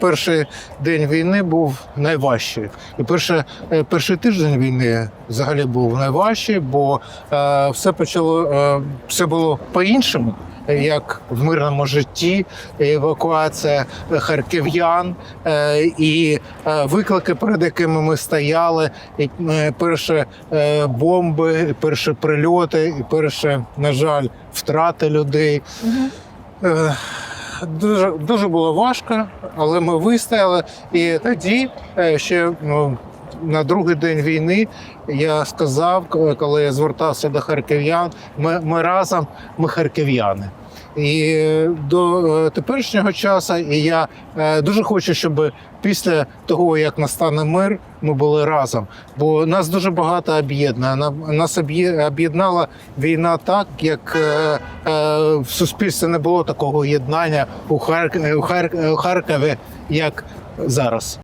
Перший день війни був найважчий. І перше, е, перший тиждень війни взагалі був найважчий, бо е, все почало е, все було по-іншому, як в мирному житті, евакуація харків'ян е, і е, виклики, перед якими ми стояли, і, е, перші е, бомби, перші прильоти, і перші, на жаль, втрати людей. Е, Дуже, дуже було важко, але ми вистояли. І тоді е, ще ну, на другий день війни я сказав, коли я звертався до харків'ян, ми, ми разом, ми харків'яни. І до е, теперішнього часу і я е, дуже хочу, щоб після того, як настане мир, ми були разом. Бо нас дуже багато об'єднує. Нас об'єднала війна так, як е, е, в суспільстві не було такого єднання у Харкові, як зараз.